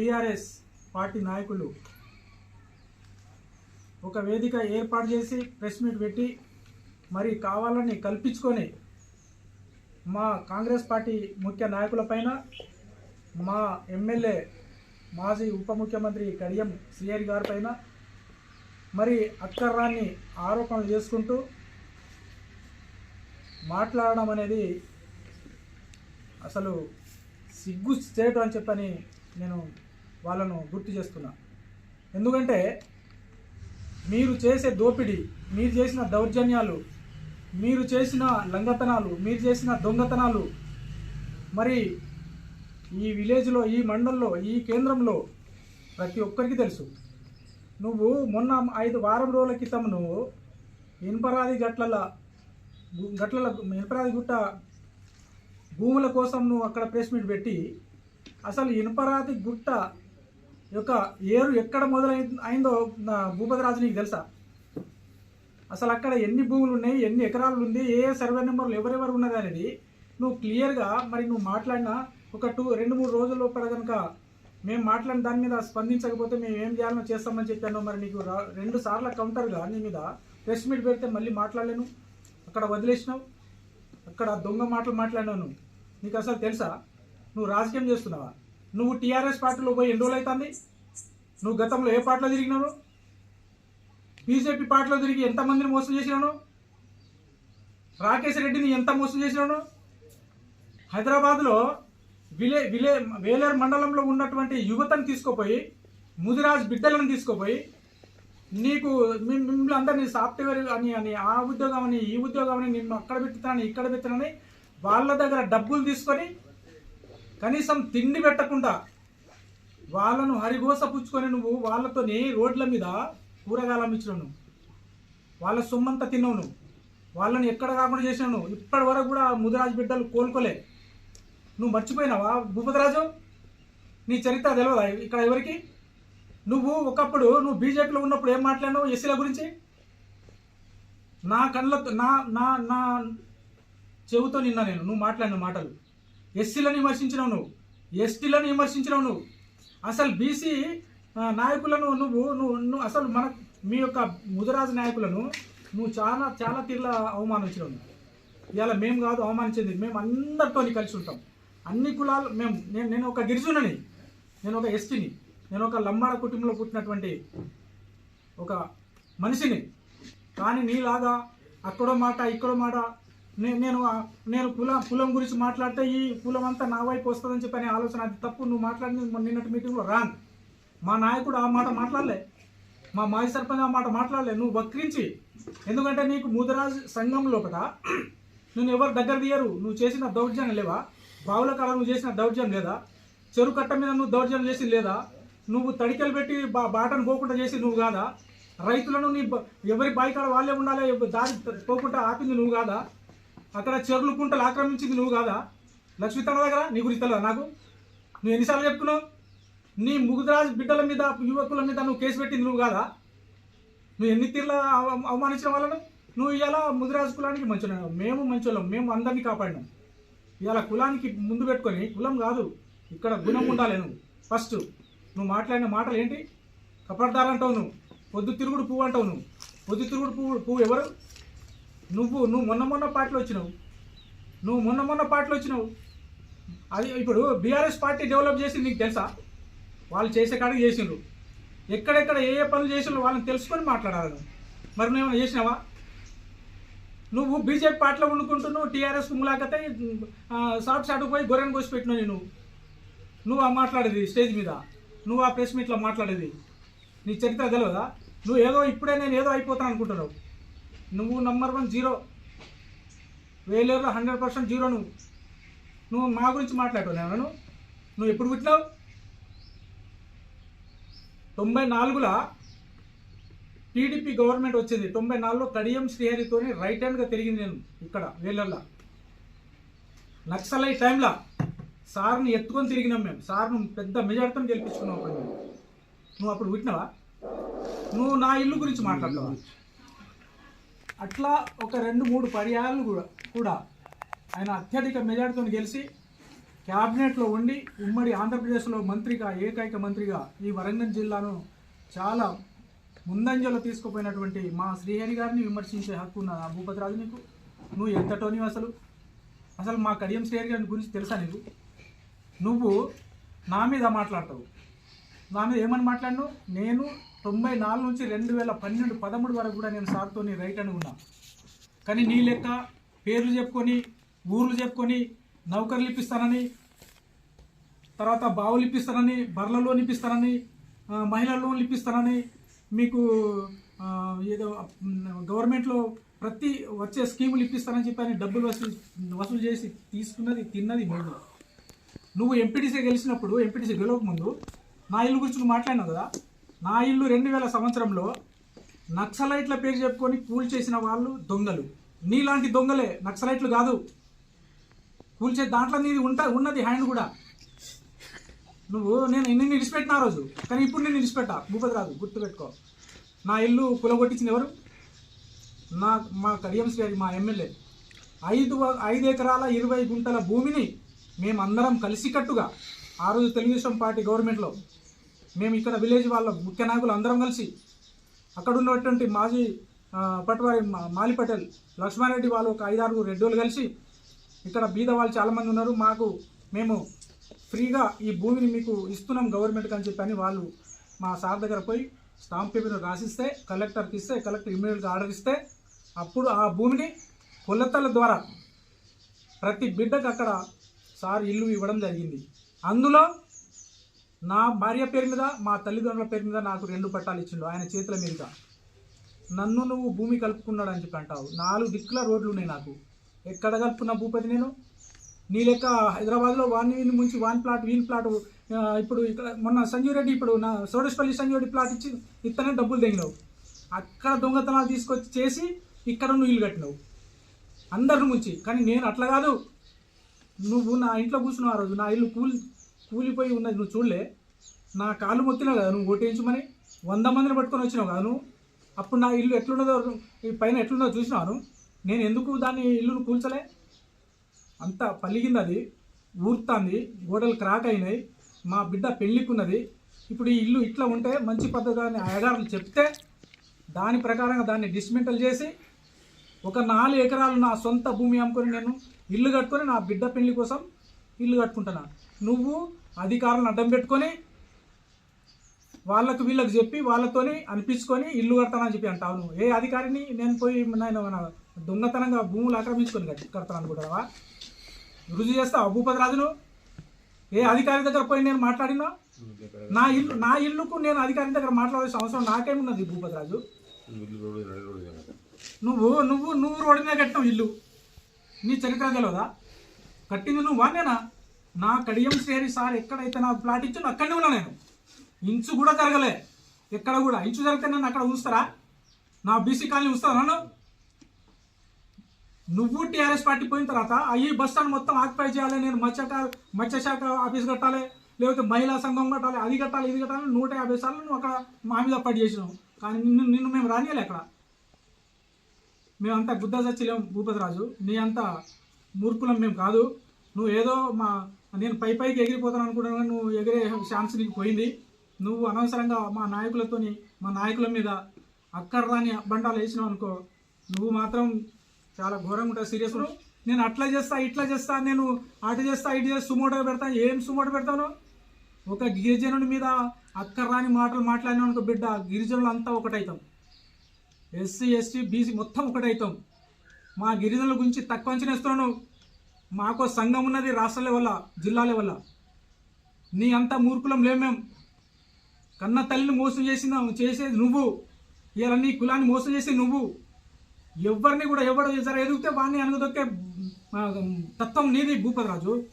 BRS party నాయకులు ఒక వేదిక ఏర్పాటు చేసి ప్రెస్ మీట్ పెట్టి మరి కావాలని కల్పించుకొని మా కాంగ్రెస్ పార్టీ ముఖ్య నాయకులపైన మా ఎమ్మెల్యే మాజీ ఉప ముఖ్యమంత్రి కడియం శ్రీహరి గారి పైన మరి అక్కర్రాన్ని ఆరోపణలు చేసుకుంటూ మాట్లాడడం అనేది అసలు సిగ్గు చేయటం అని చెప్పని నేను వాళ్ళను గుర్తు చేస్తున్నా. ఎందుకంటే మీరు చేసే దోపిడీ మీరు చేసిన దౌర్జన్యాలు మీరు చేసిన లంగతనాలు మీరు చేసిన దొంగతనాలు మరి ఈ విలేజ్లో ఈ మండలంలో ఈ కేంద్రంలో ప్రతి ఒక్కరికి తెలుసు. నువ్వు మొన్న ఐదు వారం రోజుల క్రితం నువ్వు ఇన్పరాది గట్లల గట్లల ఇనుపరాది గుట్ట భూముల కోసం నువ్వు అక్కడ ప్రెస్ మీట్ పెట్టి అసలు ఇన్పరాది గుట్ట యొక్క ఏరు ఎక్కడ మొదలై అయిందో భూపతిరాజు నీకు తెలుసా? అసలు అక్కడ ఎన్ని భూములు ఉన్నాయి ఎన్ని ఎకరాలు ఉంది ఏ సర్వే నెంబర్లు ఎవరెవరు ఉన్నది అనేది నువ్వు క్లియర్గా మరి నువ్వు మాట్లాడినా ఒక టూ రెండు మూడు రోజుల లోపల కనుక మేము మాట్లాడిన దాని మీద స్పందించకపోతే మేము ఏం చేయాలో చేస్తామని చెప్పాను మరి నీకు రా- రెండు సార్ల కౌంటర్గా నీ మీద ప్రెస్ మీట్ పెడితే మళ్ళీ మాట్లాడలేను. అక్కడ వదిలేసినావు. అక్కడ దొంగ మాటలు మాట్లాడినావు నువ్వు. నీకు అసలు తెలుసా? నువ్వు రాజకీయం చేస్తున్నావా? నువ్వు టీఆర్ఎస్ పార్టీలో పోయి ఎన్ని రోజులు అవుతుంది నువ్వు గతంలో ఏ పార్టీలో తిరిగినావు? బీజేపీ పార్టీలో తిరిగి ఎంతమందిని మోసం చేసినాను రాకేష్ రెడ్డిని ఎంత మోసం చేసినాను హైదరాబాద్లో విలే విలే వేలేరు మండలంలో ఉన్నటువంటి యువతను తీసుకుపోయి ముదిరాజ్ బిడ్డలను తీసుకుపోయి నీకు మిమ్మల్ని అందరినీ సాఫ్ట్వేర్ అని అని ఆ ఉద్యోగం అని ఈ ఉద్యోగం అని నిన్ను అక్కడ పెట్టుతానని ఇక్కడ పెట్టుతానని వాళ్ళ దగ్గర డబ్బులు తీసుకొని కనీసం తిండి పెట్టకుండా వాళ్ళను హరిగోస పుచ్చుకొని నువ్వు వాళ్ళతోనే రోడ్ల మీద కూరగాయలు అమ్మించినావు నువ్వు. వాళ్ళ సొమ్మంతా తిన్నావు నువ్వు. వాళ్ళని ఎక్కడ కాకుండా చేసినావు నువ్వు. ఇప్పటి వరకు కూడా ముదిరాజు బిడ్డలు కోలుకోలే. నువ్వు మర్చిపోయినావా భూపతిరాజు? నీ చరిత్ర తెలియదా ఇక్కడ ఎవరికి? నువ్వు ఒకప్పుడు నువ్వు బీజేపీలో ఉన్నప్పుడు ఏం మాట్లాడినావు ఎస్సీల గురించి? నా కళ్ళతో నా నా నా చెవుతో నిన్నా నేను నువ్వు మాట్లాడిన మాటలు. ఎస్సీలను విమర్శించినావు నువ్వు ఎస్టీలను విమర్శించినావు నువ్వు. అసలు బీసీ నాయకులను నువ్వు నువ్వు నువ్వు అసలు మన మీ యొక్క ముదరాజు నాయకులను నువ్వు చాలా చాలా తీర్లా అవమానించినావు ఇవాళ మేము కాదు అవమానించింది మేము అందరితో కలిసి ఉంటాం. అన్ని కులాలు మేము నేను నేను ఒక గిరిజనుని నేను ఒక ఎస్టీని నేను ఒక లంబాడ కుటుంబంలో పుట్టినటువంటి ఒక మనిషిని. కానీ నీలాగా అక్కడో మాట ఇక్కడో మాట నేను నేను కులం కులం గురించి మాట్లాడితే ఈ కులం అంతా నా వైపు వస్తుందని చెప్పి అనే ఆలోచన అది తప్పు. నువ్వు మాట్లాడిన నిన్నటి మీటింగ్లో రాంగ్. మా నాయకుడు ఆ మాట మాట్లాడలే. మా మాజీ సర్పంచ్ ఆ మాట మాట్లాడలే. నువ్వు వక్రించి ఎందుకంటే నీకు ముదరాజ్ సంఘం లోపల నువ్వు ఎవరు దగ్గర తీయరు. నువ్వు చేసిన దౌర్జన్యం లేవా? బావుల కాడ నువ్వు చేసిన దౌర్జన్యం లేదా? చెరువు కట్ట మీద నువ్వు దౌర్జన్యం చేసి లేదా? నువ్వు తడికలు పెట్టి బా బాటను పోకుండా చేసి నువ్వు కాదా? రైతులను నీ ఎవరి బాయికాడ వాళ్ళే ఉండాలి దారి పోకుండా ఆపింది నువ్వు కాదా? అక్కడ చెరువులు కుంటలు ఆక్రమించింది నువ్వు కాదా? లక్ష్మి తన దగ్గర? నీ గురించి తెలియదా నాకు? నువ్వు ఎన్నిసార్లు చెప్పుకున్నావు? నీ ముగుదరాజు బిడ్డల మీద యువకుల మీద నువ్వు కేసు పెట్టింది నువ్వు కాదా? నువ్వు ఎన్ని తీర్ల అవమానించిన వాళ్ళను? నువ్వు ఇలా ముదిరాజు కులానికి మంచి మేము మంచోళ్ళం మేము అందరినీ కాపాడినాం. ఇవాళ కులానికి ముందు పెట్టుకొని కులం కాదు. ఇక్కడ గుణం ఉండాలి నువ్వు. ఫస్ట్ నువ్వు మాట్లాడిన మాటలు ఏంటి? కపడదారంటావు నువ్వు. పొద్దు తిరుగుడు పువ్వు అంటావు నువ్వు. పొద్దు తిరుగుడు పువ్వు పువ్వు ఎవరు? నువ్వు నువ్వు మొన్న మొన్న పార్టీలో వచ్చినావు. నువ్వు మొన్న మొన్న పార్టీలో వచ్చినావు. అది ఇప్పుడు బీఆర్ఎస్ పార్టీ డెవలప్ చేసింది నీకు తెలుసా? వాళ్ళు చేసే కాడికి చేసిండ్రు. ఎక్కడెక్కడ ఏ ఏ పనులు చేసిండ్రు వాళ్ళని తెలుసుకొని మాట్లాడాలి మరి నువ్వు ఏమైనా చేసినావా? నువ్వు బీజేపీ పార్టీలో వండుకుంటున్నావు టీఆర్ఎస్ ములాకతే షార్ట్ షార్ట్ పోయి గొర్రెని కోసి పెట్టినావు నువ్వు నువ్వు ఆ మాట్లాడేది స్టేజ్ మీద. నువ్వు ఆ ప్రెస్ మీట్లో మాట్లాడేది. నీ చరిత్ర తెలియదా నువ్వు ఏదో ఇప్పుడే నేను ఏదో అయిపోతాను అనుకుంటున్నావు. నువ్వు నంబర్ వన్ జీరో వేలేరులో హండ్రెడ్ పర్సెంట్ జీరో నువ్వు. నువ్వు మా గురించి మాట్లాడు నేను నువ్వు ఎప్పుడు పుట్టినావు? తొంభై నాలుగులో టీడీపీ గవర్నమెంట్ వచ్చింది. తొంభై నాలుగులో కడియం శ్రీహరితోని రైట్ హ్యాండ్గా తిరిగింది నేను ఇక్కడ వేలల్లో నక్సలై టైంలో సార్ని ఎత్తుకొని తిరిగినాం మేము. సార్ను పెద్ద మెజార్టీతో గెలిపించుకున్నాం అప్పుడు నువ్వు అప్పుడు పుట్టినావా? నువ్వు నా ఇల్లు గురించి మాట్లాడలేవా అట్లా ఒక రెండు మూడు పర్యాలు కూడా కూడా ఆయన అత్యధిక మెజార్టీతో గెలిచి క్యాబినెట్లో ఉండి ఉమ్మడి ఆంధ్రప్రదేశ్లో మంత్రిగా ఏకైక మంత్రిగా ఈ వరంగల్ జిల్లాను చాలా ముందంజలో తీసుకుపోయినటువంటి మా శ్రీహరి గారిని విమర్శించే హక్కు ఉన్న భూపతిరాజు నీకు? నువ్వు ఎంతటోని అసలు? అసలు మా కడియం శ్రీహరి గారి గురించి తెలుసా నీకు? నువ్వు నా మీద మాట్లాడతావు. నా మీద ఏమని మాట్లాడినావు? నేను తొంభై నాలుగు నుంచి రెండు వేల పన్నెండు పదమూడు వరకు కూడా నేను సార్తో రైట్ అని ఉన్నా కానీ నీ లెక్క పేర్లు చెప్పుకొని ఊర్లు చెప్పుకొని నౌకర్లు ఇప్పిస్తానని తర్వాత బావులు ఇప్పిస్తానని బర్ల లోన్ ఇప్పిస్తానని మహిళల లోన్లు ఇప్పిస్తానని మీకు ఏదో గవర్నమెంట్లో ప్రతి వచ్చే స్కీములు ఇప్పిస్తానని చెప్పని డబ్బులు వసూలు వసూలు చేసి తీసుకున్నది తిన్నది మూడు నువ్వు ఎంపీటీసీ గెలిచినప్పుడు ఎంపీటీసీ గెలవక ముందు నా ఇల్లు గురించి నువ్వు మాట్లాడినావు కదా? నా ఇల్లు రెండు వేల సంవత్సరంలో నక్సలైట్ల పేరు చెప్పుకొని కూల్చేసిన వాళ్ళు దొంగలు. నీలాంటి దొంగలే నక్సలైట్లు కాదు. కూల్చే దాంట్లో నీది ఉంటా ఉన్నది హ్యాండ్ కూడా. నువ్వు నేను నిన్ను విడిచిపెట్టిన ఆ రోజు. కానీ ఇప్పుడు నేను విడిచిపెట్టా. భూపతి రాదు గుర్తుపెట్టుకో. నా ఇల్లు కులగొట్టించింది ఎవరు? నా మా కడియం గారి మా ఎమ్మెల్యే. ఐదు వ- ఐదు ఎకరాల ఇరవై గుంటల భూమిని మేమందరం కలిసికట్టుగా ఆ రోజు తెలుగుదేశం పార్టీ గవర్నమెంట్లో మేము ఇక్కడ విలేజ్ వాళ్ళ ముఖ్య నాయకులు అందరం కలిసి. అక్కడ ఉన్నటువంటి మాజీ ఆ, పట్వారి మా- మాలి పటేల్ లక్ష్మారెడ్డి వాళ్ళు ఒక ఐదారు రెడ్డోళ్ళు కలిసి ఇక్కడ బీద వాళ్ళు చాలామంది ఉన్నారు. మాకు మేము ఫ్రీగా ఈ భూమిని మీకు ఇస్తున్నాం గవర్నమెంట్కి అని చెప్పని వాళ్ళు మా సార్ దగ్గర పోయి స్టాంప్ పేపర్ రాసిస్తే కలెక్టర్కి ఇస్తే కలెక్టర్ ఇమీడియట్గా ఆర్డర్ ఇస్తే అప్పుడు ఆ భూమిని కొలతల ద్వారా ప్రతి బిడ్డకు అక్కడ సార్ ఇల్లు ఇవ్వడం జరిగింది. అందులో నా భార్య పేరు మీద మా తల్లిదండ్రుల పేరు మీద నాకు రెండు పట్టాలు ఇచ్చిండు. ఆయన చేతుల మీదుగా. నన్ను నువ్వు భూమి కలుపుకున్నాడు అని చెప్పి అంటావు. నాలుగు దిక్కుల రోడ్లు ఉన్నాయి నాకు. ఎక్కడ కలుపుకున్న భూపతి నేను? నీ లెక్క హైదరాబాద్లో వాన్ని వీని ముంచి వాన్ ప్లాట్ వీన్ ప్లాట్ ఇప్పుడు ఇక్కడ మొన్న సంజీవ్ రెడ్డి ఇప్పుడు నా సోడేశ్వల్లి సంజీవ్ రెడ్డి ప్లాట్ ఇచ్చి ఇతనే డబ్బులు తెగినావు. అక్కడ దొంగతనాలు తీసుకొచ్చి చేసి ఇక్కడ నువ్వు ఇల్లు కట్టినావు. అందరిని ముంచి. కానీ నేను అట్లా కాదు. నువ్వు నా ఇంట్లో కూర్చున్నావు ఆ రోజు. నా ఇల్లు కూల్ కూలిపోయి ఉన్నది. నువ్వు చూడలే. నా కాళ్ళు మొక్కినావు కదా నువ్వు ఓటేయించమని వంద మందిని పట్టుకొని వచ్చినావు కదా నువ్వు. అప్పుడు నా ఇల్లు ఎట్లున్నదో ఈ పైన ఎట్లున్నదో చూసినాను నేను ఎందుకు దాన్ని ఇల్లును కూల్చలే? అంత పలిగింది అది ఊరుతాంది. గోడలు క్రాక్ అయినాయి. మా బిడ్డ పెళ్ళికున్నది ఇప్పుడు ఈ ఇల్లు ఇట్లా ఉంటే మంచి పద్ధతి అని అయ్యగారులు చెప్తే దాని ప్రకారంగా దాన్ని డిస్మెంటల్ చేసి ఒక నాలుగు ఎకరాలు నా సొంత భూమి అమ్ముకొని నేను ఇల్లు కట్టుకొని నా బిడ్డ పెళ్ళి కోసం ఇల్లు కట్టుకుంటున్నా నువ్వు అధికారులను అడ్డం పెట్టుకొని వాళ్ళకు వీళ్ళకి చెప్పి వాళ్ళతోని అనిపించుకొని ఇల్లు కడతానని చెప్పి అంటావు నువ్వు. ఏ అధికారిని నేను పోయి నేను మన దొంగతనంగా భూములు ఆక్రమించుకొని కడతాను అనుకుంటావా రుజువు చేస్తావు? భూపతి రాజును? ఏ అధికారి దగ్గర పోయి నేను మాట్లాడినా? నా ఇల్లు నా ఇల్లుకు నేను అధికారి దగ్గర మాట్లాడాల్సిన అవసరం నాకేమున్నది భూపతి రాజు? నువ్వు నువ్వు నువ్వు రోడ్డు మీద కట్టినావు ఇల్లు. నీ చరిత్ర తెలియదా కట్టింది నువ్వు వానేనా నా కడియం శ్రేణి సార్ ఎక్కడైతే నా ప్లాట్ ఇచ్చిందో అక్కడనే ఉన్నా నేను. ఇంచు కూడా జరగలే ఎక్కడ కూడా. ఇంచు జరిగితే నన్ను అక్కడ ఉంచుతారా? నా బీసీ కాలనీ ఉంచుతారా నన్ను? నువ్వు టీఆర్ఎస్ పార్టీ పోయిన తర్వాత అయ్యి బస్ స్టాండ్ మొత్తం ఆక్యుపై చేయాలి నేను మత్స్యక మత్స్యశాఖ ఆఫీస్ కట్టాలి లేకపోతే మహిళా సంఘం కట్టాలి అది కట్టాలి ఇది కట్టాలి నూట యాభై సార్లు నువ్వు అక్కడ మా మీద చేసినావు. కానీ నిన్ను నిన్ను మేము రానియాలి అక్కడ. మేమంతా గుద్దా చచ్చిలేం భూపతిరాజు. నీ అంతా మూర్ఖులం మేము కాదు. నువ్వు ఏదో మా నేను పై పైకి ఎగిరిపోతాను అనుకున్నాను కానీ నువ్వు ఎగిరే ఛాన్స్ నీకు పోయింది. నువ్వు అనవసరంగా మా నాయకులతోని మా నాయకుల మీద అక్కడ రాని అబ్బండాలు వేసినావు అనుకో నువ్వు మాత్రం చాలా ఘోరంగా ఉంటావు. సీరియస్ నేను అట్లా చేస్తా ఇట్లా చేస్తా నేను అటు చేస్తా ఇటు చేస్తా సుమోటో పెడతా ఏం సుమోటో పెడతాను ఒక గిరిజనుడి మీద అక్కర్రాని మాటలు మాట్లాడిన అనుకో బిడ్డ గిరిజనులు అంతా ఒకటైతాం. ఎస్సీ ఎస్టీ బీసీ మొత్తం ఒకటైతాం. మా గిరిజనుల గురించి తక్కువ అంచనా ఇస్తున్నాను మాకు సంఘం ఉన్నది రాష్ట్ర వల్ల జిల్లా వల్ల నీ అంత మూర్ఖులం లేమేం కన్న తల్లిని మోసం చేసిన చేసేది నువ్వు. ఇలా నీ కులాన్ని మోసం చేసేది నువ్వు. ఎవరిని కూడా ఎవరు జర ఎదిగితే వాడిని అనుగదొక్కే తత్వం నీది భూపతిరాజు.